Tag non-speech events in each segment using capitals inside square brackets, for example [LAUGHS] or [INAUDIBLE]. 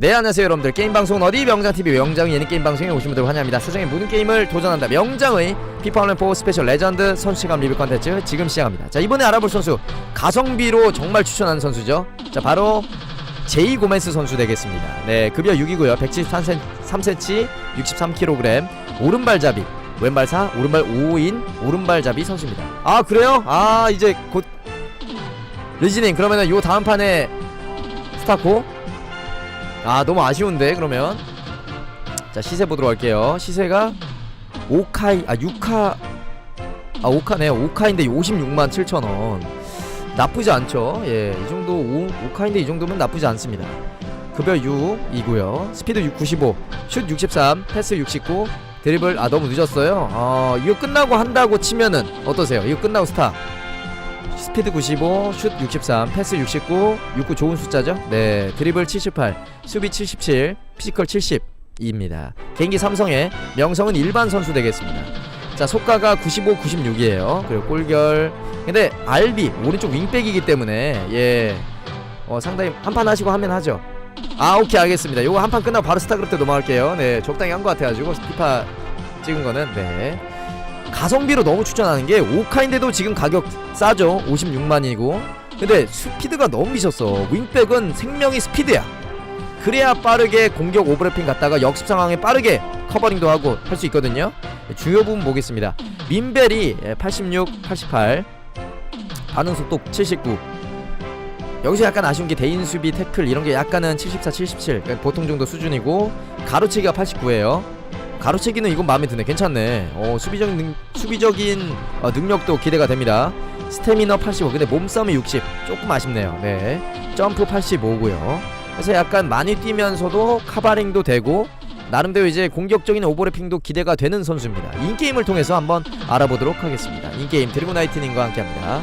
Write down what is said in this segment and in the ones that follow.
네 안녕하세요 여러분들. 게임방송 어디? 명장TV 명장 예능 게임방송에 오신 분들 환영합니다. 세상의 모든 게임을 도전한다. 명장의 피파 온라인4 스페셜 레전드 선수감 리뷰 컨텐츠 지금 시작합니다. 자 이번에 알아볼 선수 가성비로 정말 추천하는 선수죠. 자 바로 제이 고메스 선수 되겠습니다. 네 급여 6이고요. 173cm 3cm 63kg 오른발잡이 왼발 4 오른발 5인 오른발잡이 선수입니다. 아 그래요? 아 이제 곧 리지닝. 그러면은 요 다음 판에 스타코 아 너무 아쉬운데 그러면. 자 시세 보도록 할게요. 시세가 5카이 아 6카 아 5카네요 5카인데 56만 7천원. 나쁘지 않죠? 예 이 정도 5, 5카인데 이 정도면 나쁘지 않습니다. 급여 6이고요. 스피드 6, 95 슛 63 패스 69 드리블. 아 너무 늦었어요? 어 이거 끝나고 한다고 치면은 어떠세요? 이거 끝나고 스타 스피드 95, 슛 63, 패스 69, 69 좋은 숫자죠? 네, 드리블 78, 수비 77, 피지컬 70입니다. 개인기 삼성의 명성은 일반 선수 되겠습니다. 자, 속가가 95, 96이에요. 그리고 골결. 근데 알비 오른쪽 윙백이기 때문에 예, 어 상당히 한판 하시고 하면 하죠. 아, 오케이 알겠습니다. 요거 한 판 끝나고 바로 스타그룹 때 넘어갈게요. 네, 적당히 한 것 같아가지고 피파 찍은 거는 네. 가성비로 너무 추천하는 게 오카인데도 지금 가격 싸죠. 56만이고. 근데 스피드가 너무 미쳤어. 윙백은 생명이 스피드야. 그래야 빠르게 공격 오버래핑 갔다가 역습 상황에 빠르게 커버링도 하고 할 수 있거든요. 중요 부분 보겠습니다. 민벨이 86, 88 반응 속도 79 여기서 약간 아쉬운 게 대인 수비 태클 이런 게 약간은 74, 77 그러니까 보통 정도 수준이고 가로채기가 89예요 가로채기는 이건 마음에 드네. 괜찮네. 어 수비적 능, 수비적인 어, 능력도 기대가 됩니다. 스태미너 85 근데 몸싸움이 60 조금 아쉽네요. 네. 점프 85고요. 그래서 약간 많이 뛰면서도 카바링도 되고 나름대로 이제 공격적인 오버래핑도 기대가 되는 선수입니다. 인게임을 통해서 한번 알아보도록 하겠습니다. 인게임 드래곤나이트님과 함께합니다.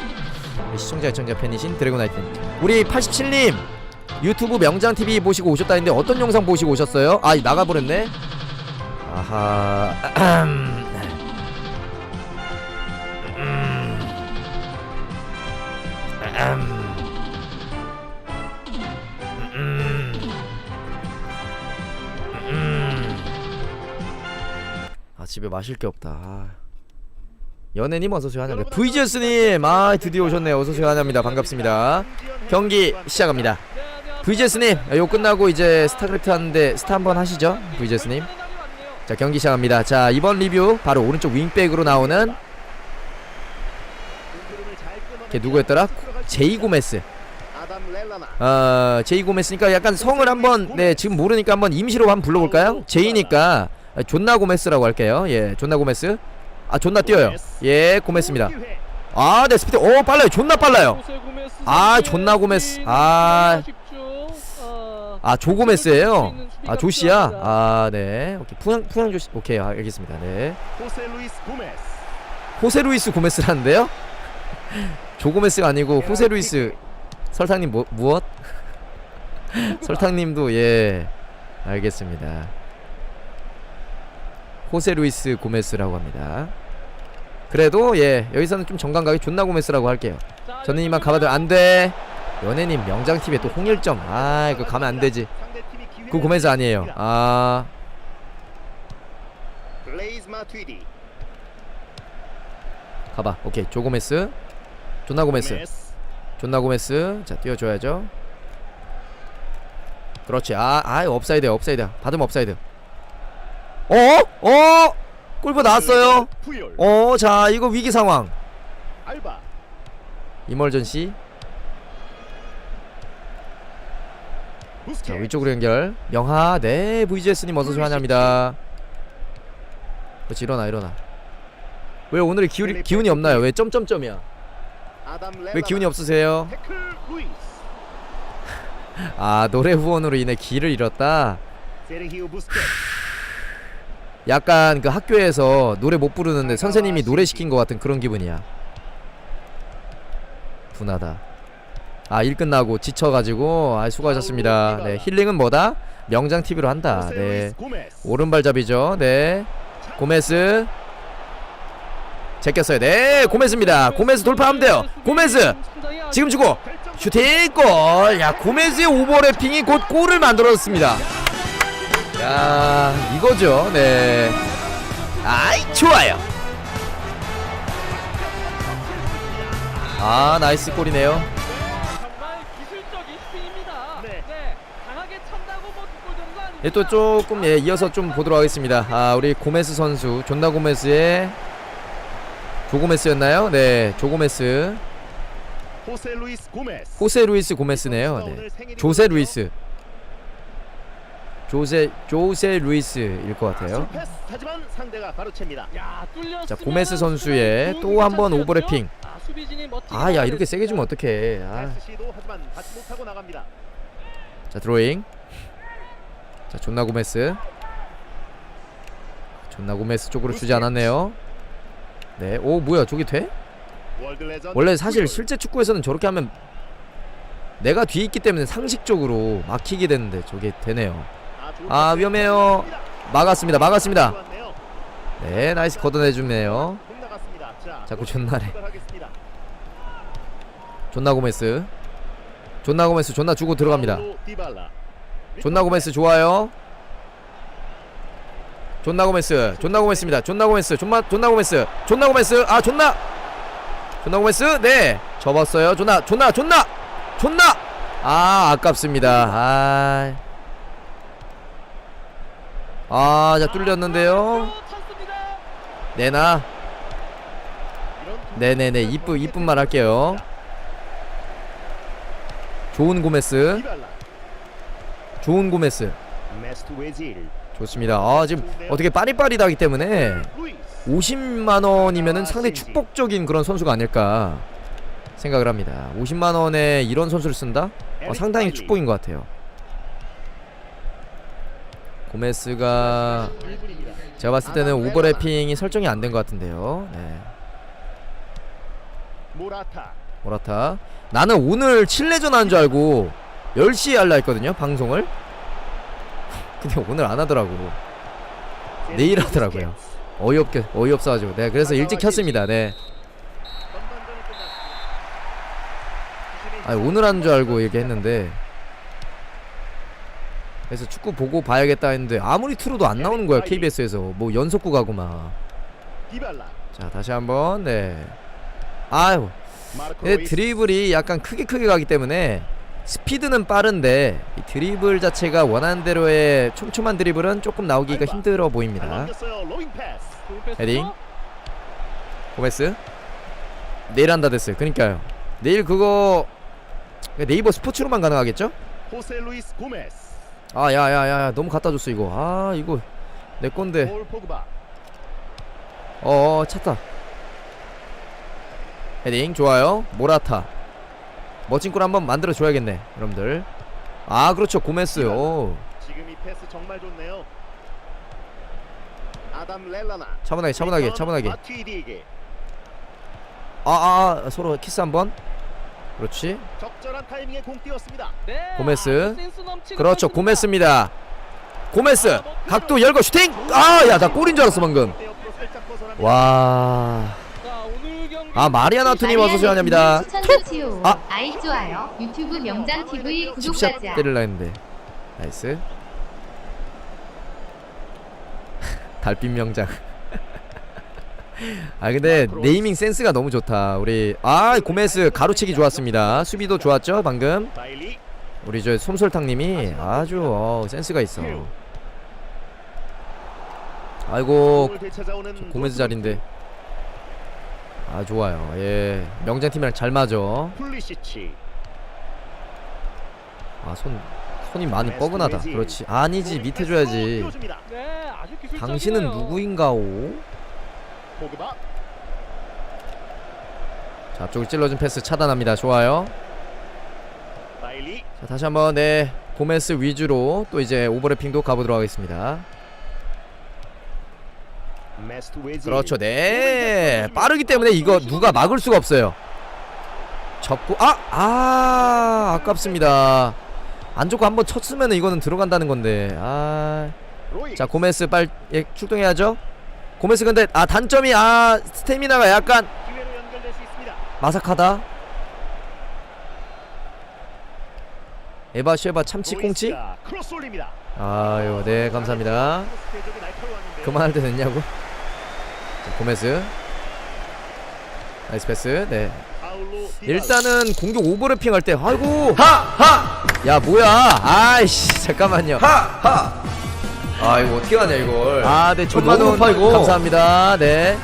시청자 시청자 팬이신 드래곤나이트님 우리 87님 유튜브 명장TV 보시고 오셨다는데 어떤 영상 보시고 오셨어요? 아 나가버렸네 아하. 음. 아 집에 마실 게 없다. 아. 연애님 어서오세요. 환영합니다. VGS님 아 드디어 오셨네요. 어서오세요. 환영합니다. 반갑습니다. 경기 시작합니다. VGS님 요 끝나고 이제 스타크래프트 하는데 스타 한번 하시죠 VGS님 자 경기 시작합니다. 자 이번 리뷰 바로 오른쪽 윙백으로 나오는 걔 누구였더라? 제이 고메스. 어 제이 고메스니까 약간 성을 한번 네 지금 모르니까 한번 임시로 한번 불러볼까요? 제이니까 존나 고메스라고 할게요. 예 존나 고메스. 아 존나 뛰어요. 예 고메스입니다. 아 네 스피드. 오 빨라요. 존나 빨라요. 아 존나 고메스. 아. 아 조고메스예요. 아 조씨야. 아 네. 오케이 푸양 푸양 조씨. 오케이 아, 알겠습니다. 네. 호세 루이스 고메스 호세 루이스 고메스라는데요? [LAUGHS] 조고메스가 아니고 호세 루이스 설탕님 뭐 무엇? [LAUGHS] 설탕님도 예 알겠습니다. 호세 루이스 고메스라고 합니다. 그래도 예 여기서는 좀 정감가게 존나 고메스라고 할게요. 저는 이만 가봐도 안 돼. 연예님 명장 TV에 또 홍일점 아 이거 가면 안 되지. 그 고메스 아니에요. 아 가봐. 오케이 조 고메스. 존나 고메스. 존나 고메스. 자 뛰어줘야죠. 그렇지. 아, 아 업사이드야 업사이드야. 받으면 업사이드. 어? 어? 골프 나왔어요. 어, 자 이거 위기 상황. 이멀전시. 자 위쪽으로 연결. 명하. 네 VGS님 어서 환영합니다. 그렇지 일어나 일어나. 왜 오늘 기운이 기운이 없나요? 왜 점점점이야? 왜. 기운이 없으세요? [LAUGHS] 아 노래 후원으로 인해 기를 잃었다. [SIGHS] 약간 그 학교에서 노래 못 부르는데 선생님이 노래 시킨 것 같은 그런 기분이야. 분하다. 아 일 끝나고 지쳐가지고 아 수고하셨습니다. 네 힐링은 뭐다? 명장 TV로 한다. 네 오른발잡이죠. 네 고메스 제꼈어요. 네 고메스입니다. 고메스 돌파하면 돼요. 고메스 지금 주고 슈팅 골! 야 고메즈의 오버래핑이 곧 골을 만들었습니다. 야 이거죠. 네. 아이 좋아요. 아 나이스 골이네요. 예, 또 조금 예, 이어서 좀 보도록 하겠습니다. 아 우리 고메스 선수 존나 고메스의 조고메스였나요? 네 조고메스 호세 루이스 고메스. 호세 루이스 고메스네요. 네. 조세 루이스 조세 조세 루이스일 것 같아요. 패스 하지만 상대가 바로 챕니다. 야, 뚫렸으면 자 고메스 선수의 또 한 번 오버래핑. 아, 멋지게 아야 이렇게. 세게 주면 어떡해. 아. 자 드로잉 자 존나 고메스 존나 고메스 쪽으로 주지 않았네요 네오 뭐야 저게 돼? 원래 사실. 실제 축구에서는 저렇게 하면 내가 뒤에 있기 때문에 상식적으로 막히게 되는데 저게 되네요 아, 아. 위험해요. 막았습니다 막았습니다. 네 나이스 걷어내주네요. 자, 자꾸 존나래. 존나 고메스 존나 고메스 존나 주고 들어갑니다. 존나 고메스 좋아요. 존나 고메스 존나 고메스입니다. 존나 고메스 존나 존나 고메스 존나 고메스. 아 존나! 존나 고메스? 네. 접었어요. 존나 존나 존나! 존나! 아 아깝습니다. 아 아, 자 뚫렸는데요. 이런 네네네. 이쁜 이쁜 말 할게요. 좋은 고메스. 좋은 고메스. 좋습니다. 아, 지금 어떻게 빠릿빠릿하기 때문에 루이스. 50만 원이면은 상당히 축복적인 그런 선수가 아닐까 생각을 합니다. 50만 원에 이런 선수를 쓴다? 어, 상당히 축복인 것 같아요. 고메스가 제가 봤을 때는 오버래핑이 설정이 안 된 것 같은데요. 네. 모라타. 나는 오늘 칠레전 하는 줄 알고 10시에 할라 했거든요. 방송을. 근데 오늘 안 하더라고. 내일 하더라고요. 어이없게 어이없어 가지고. 네, 그래서 일찍 켰습니다. 네. 전반전이 끝났습니다. 아 오늘 하는 줄 알고 얘기했는데 그래서 축구 보고 봐야겠다 했는데 아무리 틀어도 안 나오는 거야 KBS에서 뭐 연속구 가고 막자. 다시 한번 네 아유 루이스. 드리블이 약간 크게 크게 가기 때문에 스피드는 빠른데 이 드리블 자체가 원하는 대로의 촘촘한 드리블은 조금 나오기가 힘들어 잘 보입니다? 헤딩. 고메스 내일 한다 됐어요 그니까요 내일 그거 네이버 스포츠로만 가능하겠죠? 호세 루이스 고메스. 아 야야야 너무 갖다 줬어 이거 아 이거 내 건데 볼 포그바. 어 헤딩 좋아요 모라타 멋진 골 한번 만들어 줘야겠네 여러분들 아 그렇죠 고메스 오 지금 이 패스 정말 좋네요. 아담 렐라나. 차분하게 차분하게 차분하게 마티디에게 아, 아 서로 키스 한번 그렇지 적절한 타이밍에 공 띄웠습니다. 네. 고메스. 넘치는 그렇죠. 고메스입니다 고메스 각도 열고 슈팅 아야 나 골인 줄 알았어 방금. 와 아 아, 마리아나투님 어서 오세요. 아. 아이 좋아요. 유튜브 명장 TV 칩샷 구독자자. 때릴라 했는데. 나이스. [LAUGHS] 달빛 명장. [LAUGHS] 아 근데 네이밍 센스가 너무 좋다. 우리 아 고메스 가로채기 좋았습니다. 수비도 좋았죠 방금? 우리 저 솜솔탕님이 아주 어, 센스가 있어. 아이고 고메스 자리인데 아 좋아요. 예. 명장 팀이랑 잘 맞아. 아손 손이 많이 뻐근하다. 그렇지. 아니지. 밑에 줘야지. 네. 당신은 누구인가오? 자 앞쪽을 찔러준 패스 차단합니다. 좋아요. 자 다시 한번 네. 고메스 위주로 또 이제 오버래핑도 가보도록 하겠습니다 그렇죠. 네. 빠르기 때문에 이거 누가 막을 수가 없어요. 접고 아! 아 아깝습니다. 안 좋고 한번 쳤으면 이거는 들어간다는 건데. 아. 자 고메스 빨리 예, 출동해야죠. 고메스 근데 아 단점이 아 스태미나가 약간. 마삭하다. 에바 쉐바 참치 꽁치? 아유 네 감사합니다. 그만할 때 됐냐고? 자, 고메스. 나이스 패스. 네. 일단은 공격 오버래핑 할 때 아이고. 하하. 야 뭐야? 아이씨 잠깐만요. 하하. 아 이거 어떻게 하냐 이걸. 아네 천만 너무 원 높아, 이거. 감사합니다. 네.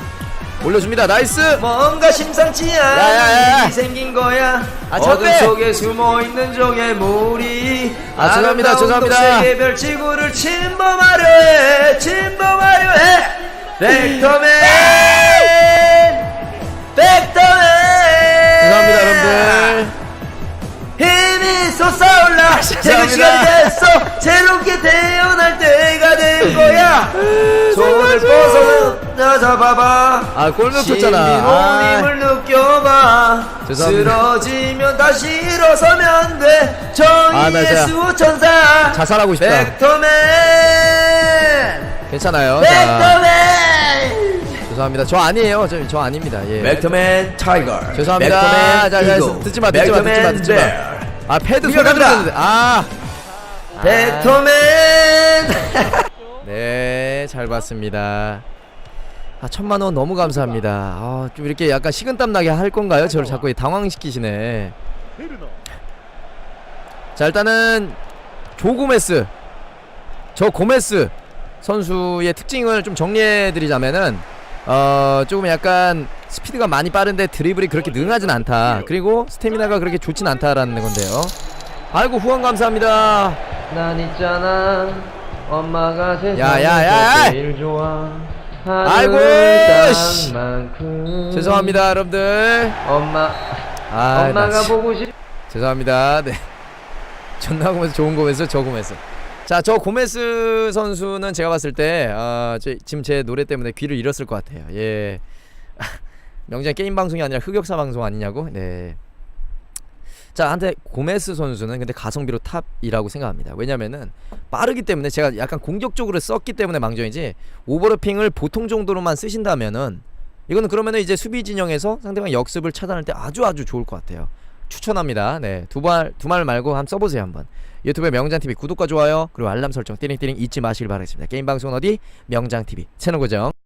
올려줍니다. 나이스. 뭔가 심상치 야야야. 않은 일이 생긴 거야. 아, 저 어둠 빼. 속에 숨어있는 종의 무리 아, 죄송합니다, 죄송합니다. 독색의 별지구를 침범하려 해. 침범하려 해 벡터맨! 벡터맨! 죄송합니다 여러분들. 힘이 솟아올라. 지금 시간이 됐어. 새롭게 태어날 때가 된 거야. 손을 뻗어 잡아봐. 아 신비 쳤잖아. 아, 힘을 느껴봐. 죄송합니다. 쓰러지면 다시 일어서면 돼. 아, 나 정의의 진짜 수호천사. 자살하고 싶다. 벡터맨! 괜찮아요. 자. 벡터맨 죄송합니다 저 아니에요 저, 저 아닙니다 예 벡터맨 타이거 죄송합니다. 자, 자, 듣지 마, 듣지 마, 듣지 마, 듣지 마. 벨. 아 패드 소리 위험합니다. 들었는데 아 벡터맨 [LAUGHS] 네, 잘 봤습니다. 아, 천만 원 너무 감사합니다. 아, 좀 이렇게 약간 식은땀 나게 할 건가요? 저를 자꾸 당황시키시네. 자, 일단은 조 고메스. 저 고메스 선수의 특징을 좀 정리해 드리자면은 어, 조금 약간 스피드가 많이 빠른데 드리블이 그렇게 능하진 않다. 그리고 스태미나가 그렇게 좋진 않다라는 건데요. 아이고 후원 감사합니다. 난 있잖아 엄마가 야, 야, 야, 야! 제일 좋아 아이고, 씨. 죄송합니다, 여러분들. 엄마 아, 나 엄마가 진- 보고 싶 죄송합니다. 네. 존나 고메스 좋은 고메스 저 고메스. 자, 저 고메스 선수는 제가 봤을 때 아, 저, 지금 제 노래 때문에 귀를 잃었을 것 같아요. 예. [LAUGHS] 명장 게임 방송이 아니라 흑역사 방송 아니냐고? 네. 자, 한테 고메스 선수는 근데 가성비로 탑이라고 생각합니다. 왜냐면은 빠르기 때문에 제가 약간 공격적으로 썼기 때문에 망정이지 오버래핑을 보통 정도로만 쓰신다면은 이거는 그러면은 이제 수비 진영에서 상대방 역습을 차단할 때 아주 아주 좋을 것 같아요. 추천합니다. 네, 두발 두 말 말고 한번 써보세요 한번. 유튜브에 명장 TV 구독과 좋아요 그리고 알람 설정 띠링띠링 잊지 마시길 바라겠습니다. 게임 방송은 어디? 명장 TV 채널 고정.